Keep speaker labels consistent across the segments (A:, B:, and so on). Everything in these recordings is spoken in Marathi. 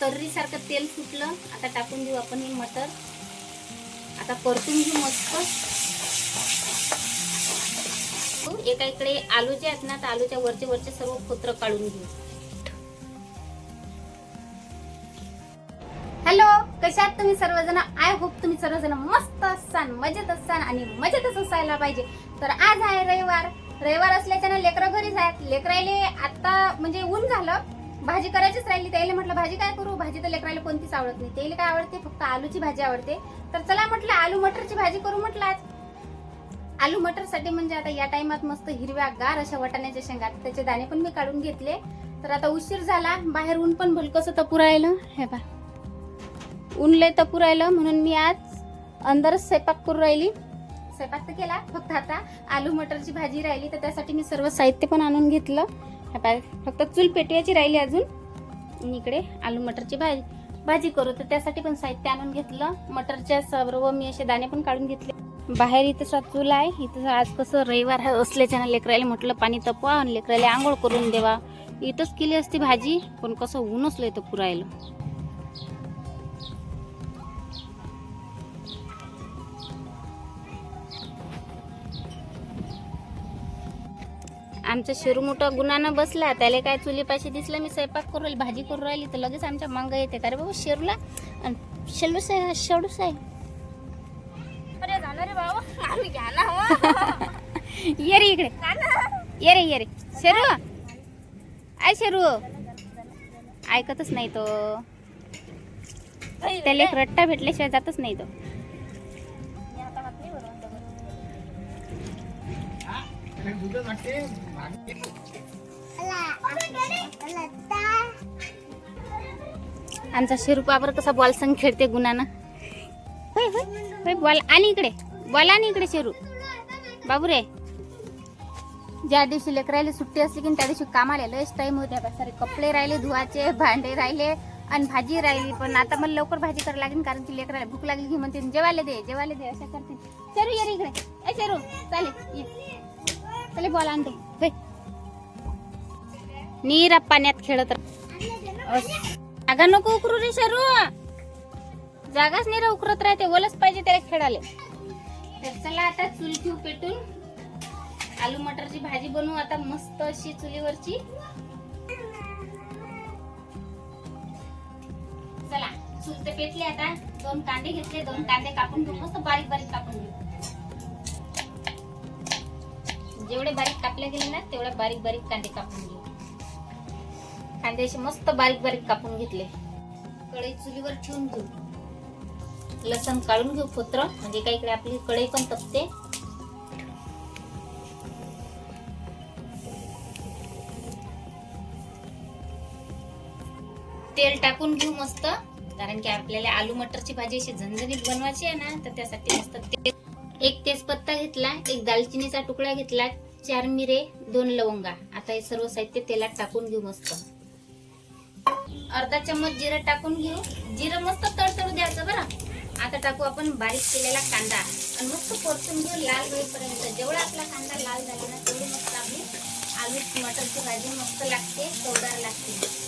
A: तर्रीसारखं तेल सुटलं. आता टाकून देऊ आपण हे मटर. आता परतून घेऊ मस्त. एका इकडे आलू जे आहेत ना तर आलूच्या वरचे वरचे सर्व फोत्र काढून घेऊ. हॅलो कशा आहात तुम्ही सर्वजण? आय होप तुम्ही सर्वजण मस्त असाल मजेत असाल आणि मजेतच असायला पाहिजे. तर आज आहे रविवार. रविवार असल्याच्यानं लेकरं घरीच आहेत. लेकरायले आता म्हणजे ऊन झालं. भाजी करायचीच राहिली त्याला म्हटलं भाजी काय करू? भाजी तर लेकरायला कोणतीच आवडत नाही. त्याला काय आवडते? फक्त आलूची भाजी आवडते. तर चला म्हटलं आलू मटरची भाजी करू म्हटलं आज. आलू मटरसाठी म्हणजे आता या टाइमात मस्त हिरव्या गार अशा वाटाण्याच्या शेंगा त्याचे दाणे पण मी काढून घेतले. तर आता उशीर झाला. बाहेर ऊन पण भलकस तपू राहिलं हे बा ऊन लय तपू राहिलं म्हणून मी आज अंदरच स्वयंपाक करू राहिली. स्वयंपाक तर केला. फक्त आता आलू मटरची भाजी राहिली. तर त्यासाठी मी सर्व साहित्य पण आणून घेतलं. हा पहा, फक्त चूल पेटवायची राहिली अजून. इकडे आलू मटरची भाजी भाजी करू. तर त्यासाठी पण साहित्य आणून घेतलं. मटरच्या सर्व मी असे दाणे पण काढून घेतले. बाहेर इथं सा चूल आहे. इथं आज कसं रविवार हा असल्याच्यानं लेकरायला म्हटलं पाणी तपवा आणि लेकरायला आंघोळ करून देवा. इथंच केली असती भाजी पण कसं ऊनच लय तर पुरायला. आमचं शिरू मोठं गुन्हानं बसला. त्याला काय चुलीपाशी दिसलं मी स्वयंपाक करू राहिली भाजी करू राहिली तर लगेच आमच्या मांग येते. का रे बाबा शेरूला? आणि शेलूस आहे शेडूस आहे
B: अरे जाणार बाबा आम्ही घ्या ना हो.
A: ये रे इकडे. ये रे ये रे. शेरू? आय शेरू. ऐकतच नाही तो. त्याला एक रट्टा भेटल्याशिवाय जातच नाही तो.
B: मी आता
A: आमचा शेरू कसा बॉल संग खेळते गुणानं. होय होय बॉल आणि इकडे बॉल आणि इकडे शेरू. बाबू रे ज्या दिवशी लेकरायला सुट्टी असली की त्या दिवशी कामाला लयच टाइम होते. सारे कपडे राहिले धुवाचे भांडे राहिले आणि भाजी राहिली. पण आता मला लवकर भाजी करायला लागेल कारण की लेकराला भूक लागली की म्हणते जेवायला दे जेवायला दे अशा करते. शेरू ये इकडे. ए शेरू चालेल चले बॉल आणते. नीरा पाण्यात खेळत जागा नको उकरू रे शरू. जागाच नीरा उकरत राहते ओलच पाहिजे त्याला खेळाले तर चला आता चुली ठेवू पेटून. आलू मटरची भाजी बनवू आता मस्त अशी चुलीवरची. चला चुलते पेटले आता. दोन कांदे घेतले दोन कांदे कापून घेऊ. मस्त बारीक बारीक कापून घेऊ. जेवढे बारीक कापले गेले ना तेवढे बारीक बारीक कांदे कापून घेऊ. कांदे असे मस्त बारीक बारीक कापून घेतले. कढई चुलीवर ठेवून घेऊ. लसण काढून घेऊ फोत्र. म्हणजे काही इकडे आपली कढई पण तपते. तेल टाकून घेऊ मस्त. कारण की आपल्याला आलू मटरची भाजी अशी झणझणीत बनवायची आहे ना तर त्यासाठी मस्त तेल एक तेजपत्ता घेतला एक दालचिनीचा तुकडा घेतला चार मिरे दोन लवंगा. आता हे सर्व साहित्य तेलात टाकून घेऊ मस्त. अर्धा चम्मच जिरं टाकून घेऊ. जिरं मस्त तडतडू द्यायचं बरं. आता टाकू आपण बारीक केलेला कांदा. आणि मस्त परतून घेऊ लाल होईपर्यंत. जेवढा आपला कांदा लाल झाला ना तेवढी मस्त आपली आलू मटरची भाजी मस्त लागते चवदार लागते.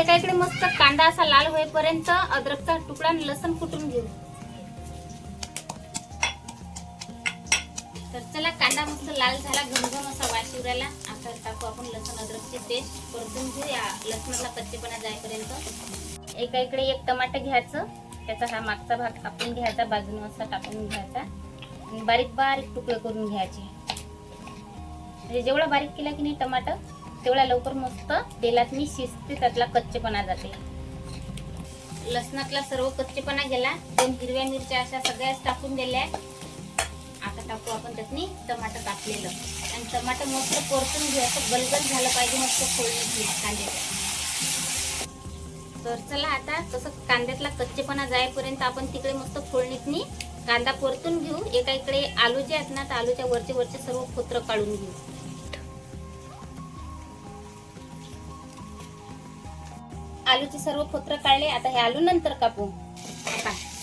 A: एका इकडे मस्त कांदा असा लाल होईपर्यंत अद्रकचा तुकडा आणि लसण कुटून घेऊ. चला कांदा मस्त लाल झाला घमघम असा वास येऊ आता टाकू आपण लसूण अद्रकची पेस्ट परतून घेऊ या कच्चेपणा जायपर्यंत एका इकडे एक टमाटर घ्यायचं. त्याचा हा मागचा भाग कापून घ्यायचा बाजूने असा टाकून घ्यायचा. आणि बारीक बारीक तुकडे करून घ्यायचे. म्हणजे जेवढा बारीक केला की नाही टमाटर तेवढा लवकर मस्त तेलात मी शिजते त्यातला कच्चेपणा जाते. लसणातला सर्व कच्चेपणा गेला. दोन हिरव्या मिरच्या अशा सगळ्याच टाकून दिल्या. आपण त्यातनी टमाटर कापलेलं. आणि टमाटर मस्त परतून घेऊ असं गलगल झालं पाहिजे मस्त फोडणी कांद्याचं. तर चला आता तसं कांद्यातला कच्चेपणा जाईपर्यंत आपण तिकडे मस्त फोडणीतनी कांदा परतून घेऊ एका इकडे आलू जे आहेत ना तर आलूच्या वरचे वरचे सर्व फोत्र काढून घेऊ. आलूचे सर्व फोत्र काढले आता हे आलू नंतर कापू.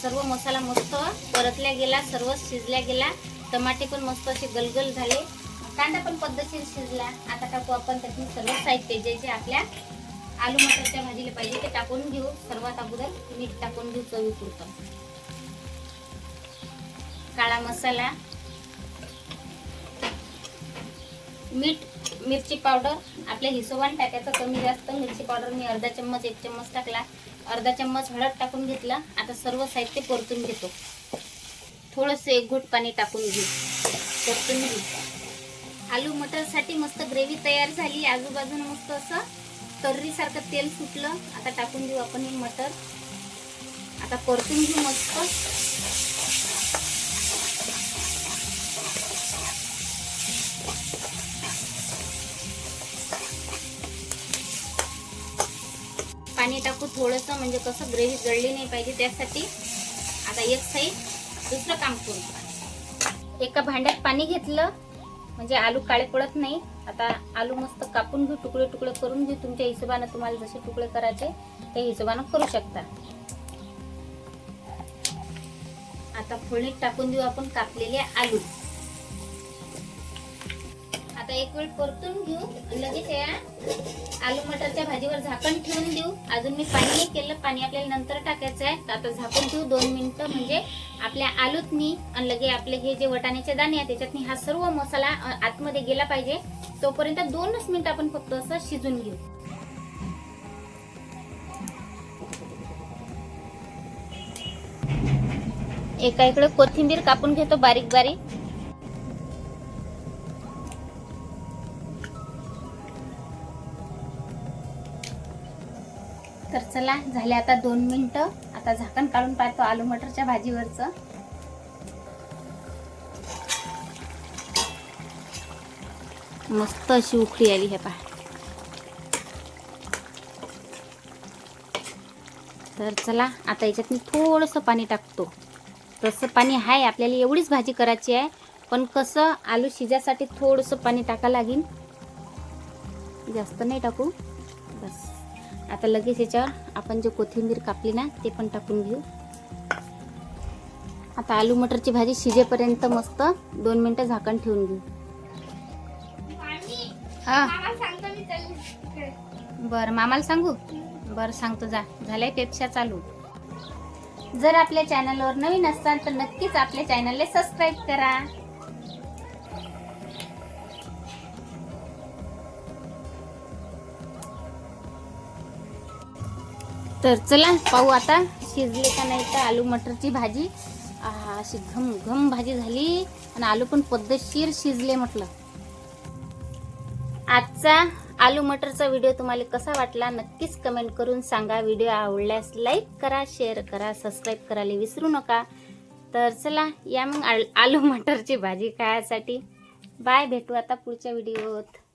A: सर्व मसाला मस्त परतल्या गेला सर्व शिजल्या गेला. टमाटे पण मस्त असे गलगल झाले. कांदा पण पद्धतशीर शिजला. आता टाकू आपण त्यातून सर्व साहित्य जे जे आपल्या आलू मटरच्या भाजीला पाहिजे ते टाकून घेऊ. सर्वात अगोदर मीठ टाकून घेऊ चवीपुरतं. काळा मसाला मीठ मिरची पावडर. आपल्या हिशोबाने टाकायचं. कमी जास्त मिरची पावडर मी अर्धा चम्मच एक चम्मच टाकला. अर्धा चम्मच हळद टाकून घेतला. आता सर्व साहित्य परतून घेतो. थोडंसं एक घोट पाणी टाकून घेऊ. परतून घेऊ आलू मटरसाठी मस्त ग्रेव्ही तयार झाली. आजूबाजूनं मस्त असं तर्रीसारखं तेल सुटलं. आता टाकून देऊ आपण हे मटर. आता परतून घेऊ मस्त. पाणी टाकू थोडंसं म्हणजे कसं ग्रेव्ही जळली नाही पाहिजे त्यासाठी. आता एक साईड दुसरं काम करू. एका भांड्यात पाणी घेतलं म्हणजे आलू काळे पडत नाही. आता आलू मस्त कापून घेऊ तुकडे तुकडे करून घेऊ. तुमच्या हिशोबानं तुम्हाला जसे तुकडे करायचे त्या हिशोबानं करू शकता. आता फोडणीत टाकून देऊ आपण कापलेले आलू. आता एक वेळ परतून घेऊ. लगेच या. आलू मटरच्या भाजीवर झाकण ठेवून देऊ. अजून मी पाणी नाही केलं. पाणी आपल्याला नंतर टाकायचं आहे. आता झाकून ठेवू दोन मिनिटं. म्हणजे आपल्या आलूतनी आणि लगे आपले हे जे वटाण्याचे दाणे आहे त्याच्यातनी हा सर्व मसाला आतमध्ये गेला पाहिजे. तोपर्यंत दोनच मिनिटं आपण फक्त असं शिजून घेऊ. एका इकडे कोथिंबीर कापून घेतो बारीक बारीक. तर चला झाले आता दोन मिनटं. आता झाकण काढून पाहतो आलू मटरच्या भाजीवरचं. मस्त अशी उकळी आली हे पहा. तर चला आता याच्यात मी थोडंसं पाणी टाकतो. तसं पाणी आहे आपल्याला एवढीच भाजी करायची आहे. पण कसं आलू शिजासाठी थोडंसं पाणी टाका लागेल जास्त नाही टाकू. बस. आता लगेच याच्यावर आपण जे कोथिंबीर कापली ना ते पण टाकून घेऊ. आता आलू मटरची भाजी शिजेपर्यंत मस्त दोन मिनटं झाकण ठेवून घेऊ. हा. बरं मामाला सांगू? बरं सांगतो जा. झालंय पेप्शा चालू. जर आपल्या चॅनलवर नवीन असाल तर नक्कीच आपल्या चॅनलला सबस्क्राईब करा. तर चला पाहू आता शिजले का नाही तर आलू मटरची भाजी. आहा, अशी घम घम भाजी झाली आणि आलू पण पद्धतशीर शिजले म्हटलं. आजचा आलू मटरचा व्हिडिओ तुम्हाला कसा वाटला नक्कीच कमेंट करून सांगा. व्हिडिओ आवडल्यास लाईक करा शेअर करा सबस्क्राईब करायला विसरू नका. तर चला या मग आल- आलू मटरची भाजी खायसाठी. बाय भेटू आता पुढच्या व्हिडिओत.